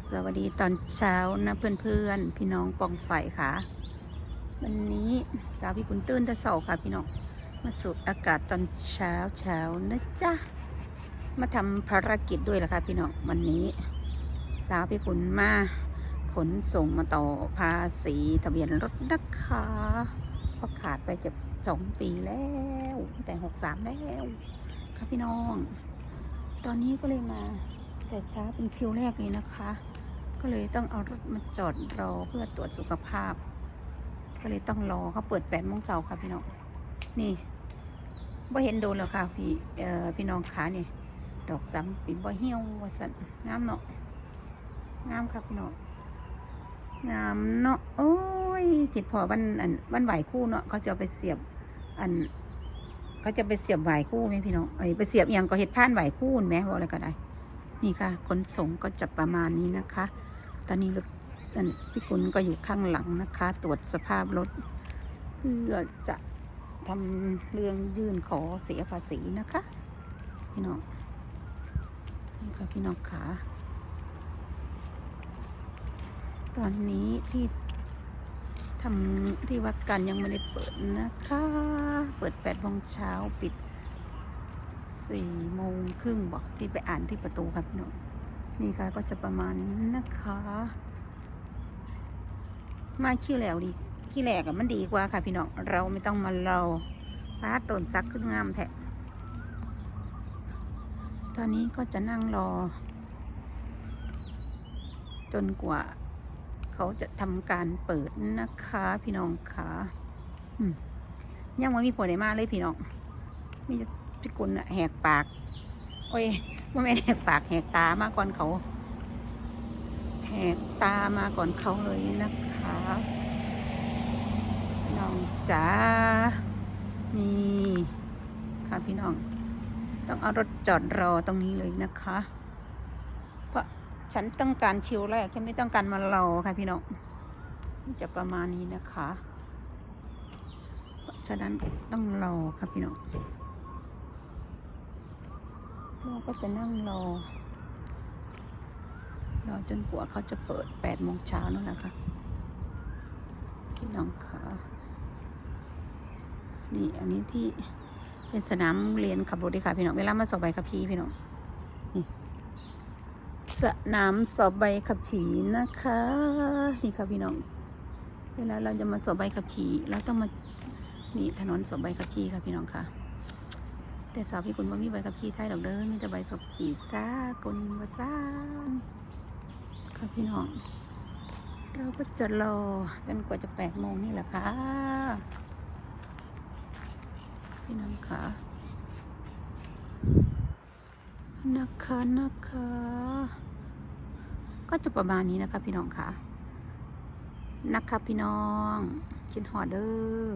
สวัสดีตอนเช้านะเพื่อนๆ พี่น้องปองไฟค่ะ วันนี้สาวพี่คุณตื่นแต่เสาค่ะพี่น้อง มาสูดอากาศตอนเช้าเช้านะจ๊ะ มาทำภารกิจด้วยล่ะค่ะพี่น้อง วันนี้สาวพี่คุณมาขนส่งมาต่อภาษีทะเบียนรถนะคะเพราะขาดไปจะสองปีแล้วแต่หกสามแล้วค่ะพี่น้อง ตอนนี้ก็เลยมา แต่เช้าเป็นคิวแรกเลยนะคะ ก็เลยต้องเอารถมาจอดรอเพื่อตรวจสุขภาพ ก็เลยต้องรอเขาเปิดแปดโมงเช้าค่ะพี่น้องนี่บ่เห็นโดนแล้วค่ะพี่เอ่อพี่น้องขาเนี่ยดอกซ้ำปีบ่เหี่ยวว่าสันงามเนาะงามค่ะพี่น้องงามเนาะโอ้ยจิตพอวันอันวันไหวคู่เนาะเขาจะไปเสียบอันเขาจะไปเสียบไหวคู่ไหมพี่น้องเอ้ยไปเสียบอหยังก็เห็ดผ่านไหวคู่ไหมบอกอะไรก็ได้ นี่ค่ะขนส่งก็จะประมาณนี้นะคะ ตอนนี้รถพี่กุลก็อยู่ข้างหลังนะคะ ตรวจสภาพรถเพื่อจะทำเรื่องยื่นขอเสียภาษีนะคะ พี่น้องนี่ค่ะพี่น้องขาตอนนี้ที่ทำที่วัดกันยังไม่ได้เปิดนะคะ เปิดแปดโมงเช้าปิด สี่โมงครึ่งบอกที่ไปอ่านที่ประตูครับพี่น้องนี่ค่ะก็จะประมาณนี้นะคะ มาขี้แล้วดีขี้แหลกอะมันดีกว่าค่ะพี่น้องเราไม่ต้องมาเราฟ้าต้นซักขึ้นงามแท้ตอนนี้ก็จะนั่งรอ จนกว่า เขาจะทำการเปิดนะคะ พี่น้องค่ะยังไม่มีผลไหนมาเลยพี่น้องมีแต่ พี่กุลน่ะแหกปาก โอ้ยว่าไม่แหกปากแหกตามาก่อนเขา แหกตามาก่อนเขาเลยนะคะน้องจ๋านี่ค่ะพี่น้อง ต้องเอารถจอดรอตรงนี้เลยนะคะ เพราะฉันต้องการคิวแรกฉันไม่ต้องการมารอค่ะพี่น้อง จะประมาณนี้นะคะ เพราะฉะนั้นต้องรอค่ะพี่น้อง เราก็จะนั่งรอ รอจนกว่าเขาจะเปิดแปดโมงเช้านั่นแหละค่ะ พี่น้องคะนี่อันนี้ที่เป็นสนามเรียนขับรถดีค่ะพี่น้อง เวลามาสอบใบขับขี่พี่น้อง นี่สนามสอบใบขับขี่นะคะ นี่ค่ะพี่น้อง เวลาเราจะมาสอบใบขับขี่เราต้องมานี่ถนนสอบใบขับขี่ค่ะพี่น้องค่ะ แต่สาวพี่คุณว่ามีใบขับขี่ไทยดอกเด้อมีแต่ใบสอบขี่ซากลวาซานค่ะพี่น้อง เราก็จะรอจนกว่าจะแปดโมงนี่แหละค่ะ พี่น้องค่ะนะคะนะคะ ก็จะประมาณนี้นะคะพี่น้องค่ะ นะคะพี่น้องคิดหอดเด้อ